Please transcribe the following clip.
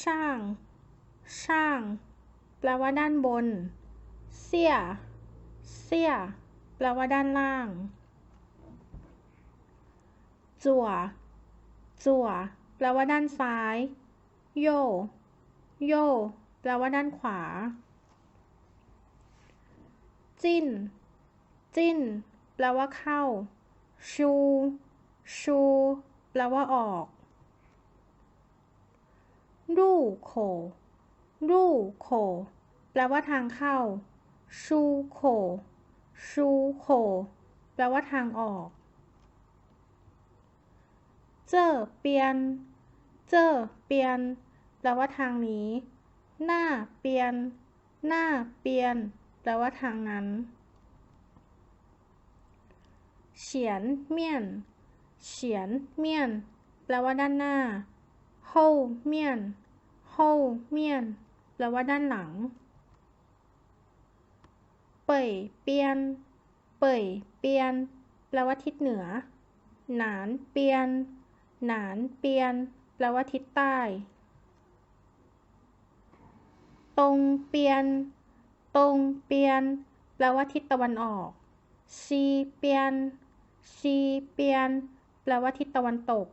ช่าง ช่าง แปลว่าด้านบน เสีย เสีย แปลว่าด้านล่าง จั่ว จั่ว แปลว่าด้านซ้าย โย โย แปลว่าด้านขวา จิ้น จิ้น แปลว่าเข้า ชู ชู แปลว่าออก รูโขรูโขแปลว่าทางเข้า ชูโขชูโขแปลว่าทางออก เจ้อเปียน เจ้อเปียน แปลว่าทางนี้ หน้าเปียน หน้าเปียน แปลว่าทางนั้น เฉียนเมียน เฉียนเมียน แปลว่าด้านหน้า โฮเมียน โฮเมียนแปลว่าด้านหลัง เป่ยเปียน เป่ยเปียน แปลว่าทิศเหนือ หนานเปียน หนานเปียน แปลว่าทิศใต้ ตรงเปียน ตรงเปียน แปลว่าทิศตะวันออกชีเปียนชีเปียน แปลว่าทิศตะวันตก